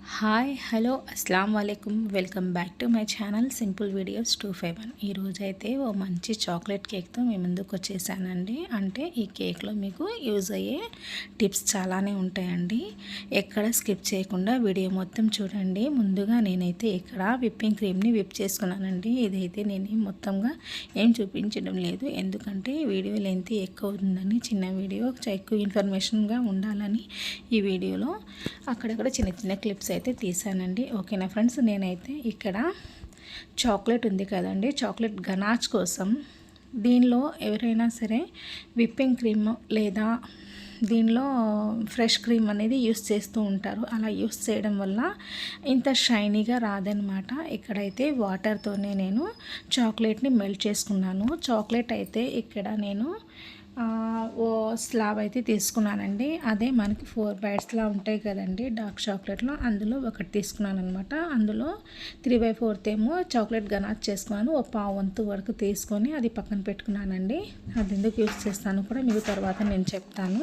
Hi hello అస్సలం వాలేకుమ్ welcome back to my channel simple videos two five one ఈరోజు అయితే ఓ మంచి చాక్లెట్ కేక్తో మీ ముందుకు వచ్చేసానండి. అంటే ఈ కేక్లో మీకు యూజ్ అయ్యే టిప్స్ చాలానే ఉంటాయండి. ఎక్కడ స్కిప్ చేయకుండా వీడియో మొత్తం చూడండి. ముందుగా నేనైతే ఇక్కడ విప్పింగ్ క్రీమ్ని విప్ చేసుకున్నానండి. ఇదైతే నేను మొత్తంగా ఏం చూపించడం లేదు. ఎందుకంటే వీడియో లెంత్ ఎక్కువ ఉందని చిన్న వీడియో ఎక్కువ ఇన్ఫర్మేషన్గా ఉండాలని ఈ వీడియోలో అక్కడక్కడ చిన్న చిన్న క్లిప్స్ అయితే తీసానండి. ఓకేనా ఫ్రెండ్స్? నేనైతే ఇక్కడ చాక్లెట్ ఉంది కదండి. చాక్లెట్ గనాచ్ కోసం దీనిలో ఎవరైనా సరే విప్పింగ్ క్రీమ్ లేదా దీనిలో ఫ్రెష్ క్రీమ్ అనేది యూస్ చేస్తూ ఉంటారు. అలా యూస్ చేయడం వల్ల ఇంత షైనీగా రాదనమాట ఇక్కడైతే వాటర్తోనే నేను చాక్లెట్ని మెల్ట్ చేసుకున్నాను. చాక్లెట్ అయితే ఇక్కడ నేను ఓ స్లాబ్ అయితే తీసుకున్నానండి. అదే మనకి ఫోర్ బైట్స్లా ఉంటాయి కదండి డార్క్ చాక్లెట్లో అందులో ఒకటి తీసుకున్నాను అనమాట అందులో త్రీ బై ఫోర్త్ ఏమో చాక్లెట్ గనాచ్ చేసుకున్నాను. ఓ పావు వంతు వరకు తీసుకొని అది పక్కన పెట్టుకున్నానండి. అది ఎందుకు యూస్ చేస్తాను కూడా మీకు తర్వాత నేను చెప్తాను.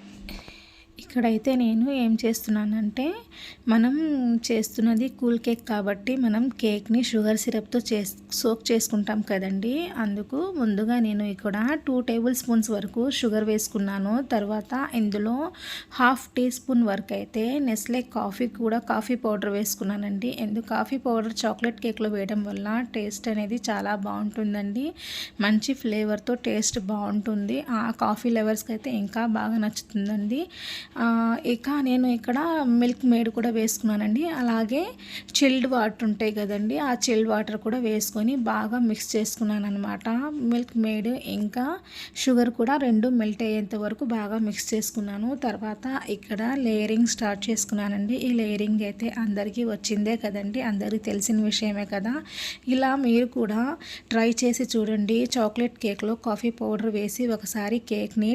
ఇక్కడైతే నేను ఏం చేస్తున్నానంటే మనం చేస్తున్నది కూల్ కేక్ కాబట్టి మనం కేక్ని షుగర్ సిరప్తో చే సోక్ చేసుకుంటాం కదండి. అందుకు ముందుగా నేను ఇక్కడ టూ టేబుల్ స్పూన్స్ వరకు షుగర్ వేసుకున్నాను. తర్వాత ఇందులో హాఫ్ టీ స్పూన్ వరకు అయితే నెస్లే కాఫీ కూడా కాఫీ పౌడర్ వేసుకున్నానండి. ఎందుకు కాఫీ పౌడర్ చాక్లెట్ కేక్లో వేయడం వల్ల టేస్ట్ అనేది చాలా బాగుంటుందండి. మంచి ఫ్లేవర్తో టేస్ట్ బాగుంటుంది. ఆ కాఫీ లెవర్స్కి అయితే ఇంకా బాగా నచ్చుతుందండి. ఇక నేను ఇక్కడ మిల్క్ మేడ్ కూడా వేసుకున్నానండి. అలాగే చిల్డ్ వాటర్ ఉంటాయి కదండి ఆ చిల్డ్ వాటర్ కూడా వేసుకొని బాగా మిక్స్ చేసుకున్నాను అనమాట మిల్క్ మేడ్ ఇంకా షుగర్ కూడా రెండు మెల్ట్ అయ్యేంత వరకు బాగా మిక్స్ చేసుకున్నాను. తర్వాత ఇక్కడ లేయరింగ్ స్టార్ట్ చేసుకున్నానండి. ఈ లేయరింగ్ అయితే అందరికీ వచ్చిందే కదండి అందరికీ తెలిసిన విషయమే కదా. ఇలా మీరు కూడా ట్రై చేసి చూడండి. చాక్లెట్ కేక్లో కాఫీ పౌడర్ వేసి ఒకసారి కేక్ని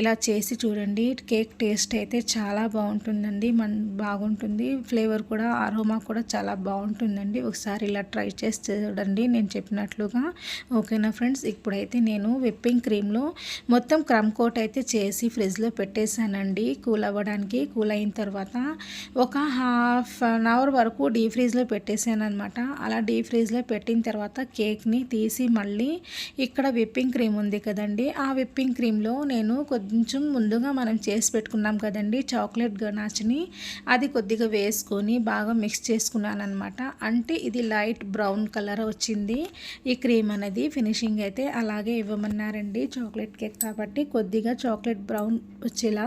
ఇలా చేసి చూడండి. కేక్ టేస్ట్ అయితే చాలా బాగుంటుందండి. మన బాగుంటుంది. ఫ్లేవర్ కూడా అరోమా కూడా చాలా బాగుంటుందండి. ఒకసారి ఇలా ట్రై చేసి చూడండి నేను చెప్పినట్లుగా. ఓకేనా ఫ్రెండ్స్? ఇప్పుడైతే నేను విప్పింగ్ క్రీమ్లో మొత్తం క్రమ్ కోట్ అయితే చేసి ఫ్రిడ్జ్లో పెట్టేశానండి. కూల్ అవ్వడానికి కూల్ అయిన తర్వాత ఒక హాఫ్ అన్ అవర్ వరకు డీ ఫ్రీజ్లో పెట్టేశాను అనమాట అలా డీ ఫ్రీజ్లో పెట్టిన తర్వాత కేక్ని తీసి మళ్ళీ ఇక్కడ విప్పింగ్ క్రీమ్ ఉంది కదండి. ఆ విప్పింగ్ క్రీమ్లో నేను కొంచెం ముందుగా మనం చేసి పెట్టుకున్నాం కదా కదండి చాక్లెట్ గనాచ్ని అది కొద్దిగా వేసుకొని బాగా మిక్స్ చేసుకున్నాను అనమాట అంటే ఇది లైట్ బ్రౌన్ కలర్ వచ్చింది. ఈ క్రీమ్ అనేది ఫినిషింగ్ అయితే అలాగే ఇవ్వమన్నారండి చాక్లెట్ కేక్ కాబట్టి. కొద్దిగా చాక్లెట్ బ్రౌన్ వచ్చేలా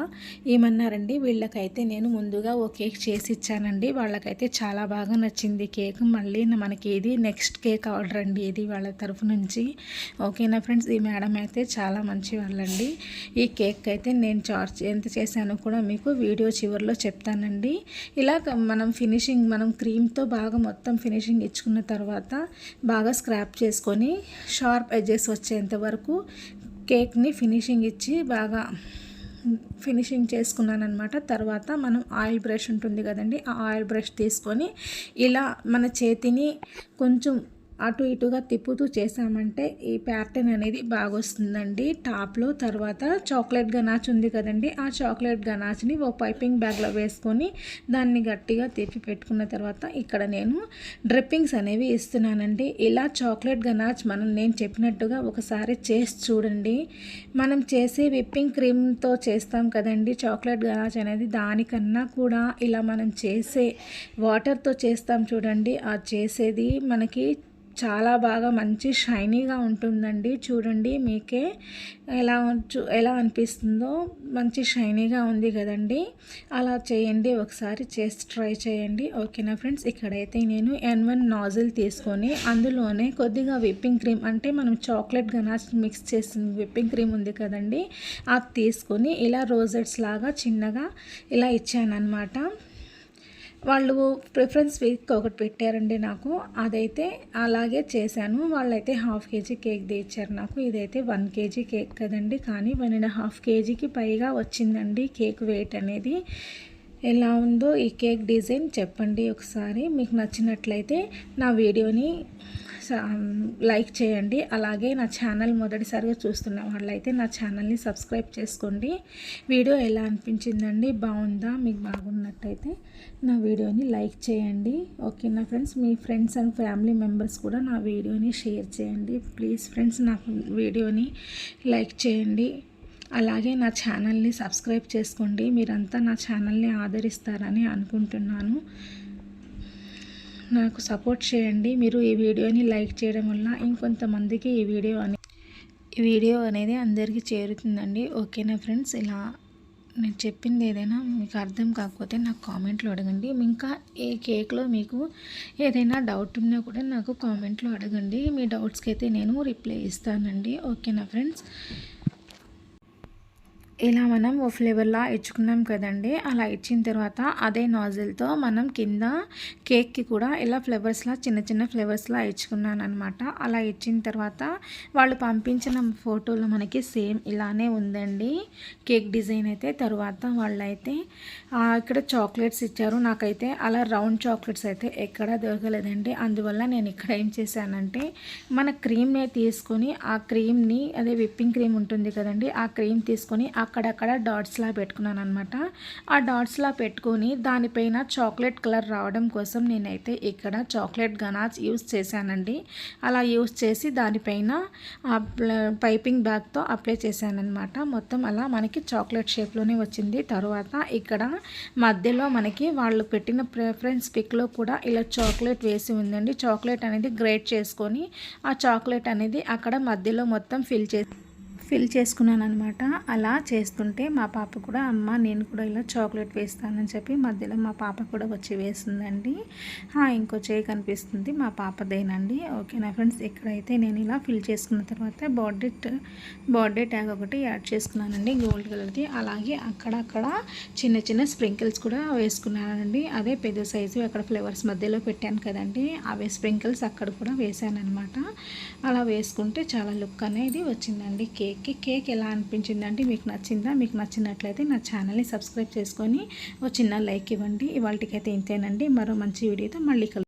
ఏమన్నారండి వీళ్ళకైతే నేను ముందుగా ఓ కేక్ చేసి ఇచ్చానండి. వాళ్ళకైతే చాలా బాగా నచ్చింది కేక్. మళ్ళీ మనకి ఇది నెక్స్ట్ కేక్ ఆర్డర్ అండి ఇది వాళ్ళ తరఫు నుంచి. ఓకేనా ఫ్రెండ్స్? ఈ మేడం అయితే చాలా మంచి వాళ్ళండి. ఈ కేక్ అయితే నేను చార్జ్ ఎంత చేశానో కూడా మీకు వీడియో చివరిలో చెప్తానండి. ఇలా మనం ఫినిషింగ్ మనం క్రీమ్తో బాగా మొత్తం ఫినిషింగ్ ఇచ్చుకున్న తర్వాత బాగా స్క్రాప్ చేసుకొని షార్ప్ ఎడ్జెస్ వచ్చేంత వరకు కేక్ని ఫినిషింగ్ ఇచ్చి బాగా ఫినిషింగ్ చేసుకున్నాను అనమాట తర్వాత మనం ఆయిల్ బ్రష్ ఉంటుంది కదండి ఆ ఆయిల్ బ్రష్ తీసుకొని ఇలా మన చేతిని కొంచెం అటు ఇటుగా తిప్పుతూ చేసామంటే ఈ ప్యాటర్న్ అనేది బాగా వస్తుందండి టాప్లో తర్వాత చాక్లెట్ గనాచ్ ఉంది కదండి. ఆ చాక్లెట్ గనాచ్ని ఓ పైపింగ్ బ్యాగ్లో వేసుకొని దాన్ని గట్టిగా తిప్పి పెట్టుకున్న తర్వాత ఇక్కడ నేను డ్రిప్పింగ్స్ అనేవి ఇస్తున్నానండి. ఇలా చాక్లెట్ గనాచ్ మనం నేను చెప్పినట్టుగా ఒకసారి చేసి చూడండి. మనం చేసే విప్పింగ్ క్రీమ్తో చేస్తాం కదండి. చాక్లెట్ గనాచ్ అనేది దానికన్నా కూడా ఇలా మనం చేసే వాటర్తో చేస్తాం చూడండి. ఆ చేసేది మనకి చాలా బాగా మంచి షైనీగా ఉంటుందండి. చూడండి మీకే ఎలా ఎలా అనిపిస్తుందో మంచి షైనీగా ఉంది కదండి. అలా చేయండి ఒకసారి చేసి ట్రై చేయండి. ఓకేనా ఫ్రెండ్స్? ఇక్కడైతే నేను ఎన్ వన్ నాజిల్ తీసుకొని అందులోనే కొద్దిగా విప్పింగ్ క్రీమ్ అంటే మనం చాక్లెట్ గనాస్ మిక్స్ చేసిన విప్పింగ్ క్రీమ్ ఉంది కదండి. అది తీసుకొని ఇలా రోజెట్స్ లాగా చిన్నగా ఇలా ఇచ్చానమాట వాళ్ళు ప్రిఫరెన్స్ వీక్ ఒకటి పెట్టారండి నాకు. అదైతే అలాగే చేశాను. వాళ్ళైతే హాఫ్ కేజీ కేక్ తెచ్చారు నాకు. ఇదైతే వన్ కేజీ కేక్ కదండి. కానీ వన్ అండ్ హాఫ్ కేజీకి పైగా వచ్చిందండి కేక్ వెయిట్ అనేది. ఎలా ఉందో ఈ కేక్ డిజైన్ చెప్పండి ఒకసారి. మీకు నచ్చినట్లయితే నా వీడియోని లైక్ చేయండి. అలాగే నా ఛానల్ మొదటిసారిగా చూస్తున్న వాళ్ళైతే నా ఛానల్ని సబ్స్క్రైబ్ చేసుకోండి. వీడియో ఎలా అనిపించిందండి? బాగుందా? మీకు బాగున్నట్టయితే నా వీడియోని లైక్ చేయండి. ఓకే నా ఫ్రెండ్స్ మీ ఫ్రెండ్స్ అండ్ ఫ్యామిలీ మెంబర్స్ కూడా నా వీడియోని షేర్ చేయండి. ప్లీజ్ ఫ్రెండ్స్ నా వీడియోని లైక్ చేయండి. అలాగే నా ఛానల్ని సబ్స్క్రైబ్ చేసుకోండి. మీరంతా నా ఛానల్ని ఆదరిస్తారని అనుకుంటున్నాను. నాకు సపోర్ట్ చేయండి. మీరు ఈ వీడియోని లైక్ చేయడం వల్ల ఇంకొంతమందికి ఈ వీడియో అనే ఈ వీడియో అనేది అందరికీ చేరుతుందండి. ఓకేనా ఫ్రెండ్స్? ఇలా నేను చెప్పింది ఏదైనా మీకు అర్థం కాకపోతే నాకు కామెంట్లో అడగండి. ఇంకా ఏ కేక్లో మీకు ఏదైనా డౌట్ ఉన్నా కూడా నాకు కామెంట్లో అడగండి. మీ డౌట్స్కి అయితే నేను రిప్లై ఇస్తానండి. ఓకేనా ఫ్రెండ్స్? ఇలా మనం ఓ ఫ్లేవర్లా ఇచ్చుకున్నాం కదండి. అలా ఇచ్చిన తర్వాత అదే నాజిల్తో మనం కింద కేక్కి కూడా ఇలా ఫ్లేవర్స్లా చిన్న చిన్న ఫ్లేవర్స్లా ఇచ్చుకున్నాను అనమాట అలా ఇచ్చిన తర్వాత వాళ్ళు పంపించిన ఫోటోలో మనకి సేమ్ ఇలానే ఉందండి. కేక్ డిజైన్ అయితే తర్వాత వాళ్ళైతే ఇక్కడ చాక్లెట్స్ ఇచ్చారు. నాకైతే అలా రౌండ్ చాక్లెట్స్ అయితే ఎక్కడా దొరకలేదండి. అందువల్ల నేను ఇక్కడ ఏం చేశానంటే మన క్రీమ్ని తీసుకొని ఆ క్రీమ్ని అదే విప్పింగ్ క్రీమ్ ఉంటుంది కదండి ఆ క్రీమ్ తీసుకొని ఆ అక్కడక్కడ డాట్స్లా పెట్టుకున్నాను అనమాట ఆ డాట్స్లా పెట్టుకొని దానిపైన చాక్లెట్ కలర్ రావడం కోసం నేనైతే ఇక్కడ చాక్లెట్ గనాజ్ యూస్ చేశానండి. అలా యూస్ చేసి దానిపైన పైపింగ్ బ్యాగ్తో అప్లై చేశానమాట మొత్తం అలా మనకి చాక్లెట్ షేప్లోనే వచ్చింది. తర్వాత ఇక్కడ మధ్యలో మనకి వాళ్ళు పెట్టిన ప్రిఫరెన్స్ పిక్లో కూడా ఇలా చాక్లెట్ వేసి ఉందండి. చాక్లెట్ అనేది గ్రేట్ చేసుకొని ఆ చాక్లెట్ అనేది అక్కడ మధ్యలో మొత్తం ఫిల్ చేసి ఫిల్ చేసుకున్నాను అనమాట అలా చేస్తుంటే మా పాప కూడా అమ్మ నేను కూడా ఇలా చాక్లెట్ వేస్తానని చెప్పి మధ్యలో మా పాప కూడా వచ్చి వేసిందండి. ఇంకో చేయి కనిపిస్తుంది. మా పాపదేనండి. ఓకేనా ఫ్రెండ్స్ ఇక్కడైతే నేను ఇలా ఫిల్ చేసుకున్న తర్వాత బాడీ బాడీ ట్యాగ్ ఒకటి యాడ్ చేసుకున్నానండి గోల్డ్ కలర్ది. అలాగే అక్కడక్కడ చిన్న చిన్న స్ప్రింకిల్స్ కూడా వేసుకున్నానండి. అదే పెద్ద సైజు అక్కడ ఫ్లేవర్స్ మధ్యలో పెట్టాను కదండి. అవే స్ప్రింకిల్స్ అక్కడ కూడా వేసాను అనమాట అలా వేసుకుంటే చాలా లుక్ అనేది వచ్చిందండి కేక్ కేక్కి కేక్ ఎలా అనిపించిందంటే మీకు నచ్చిందా? మీకు నచ్చినట్లయితే నా ఛానల్ని సబ్స్క్రైబ్ చేసుకొని ఒక చిన్న లైక్ ఇవ్వండి. ఇవాళకైతే ఇంతేనండి. మరో మంచి వీడియోతో మళ్ళీ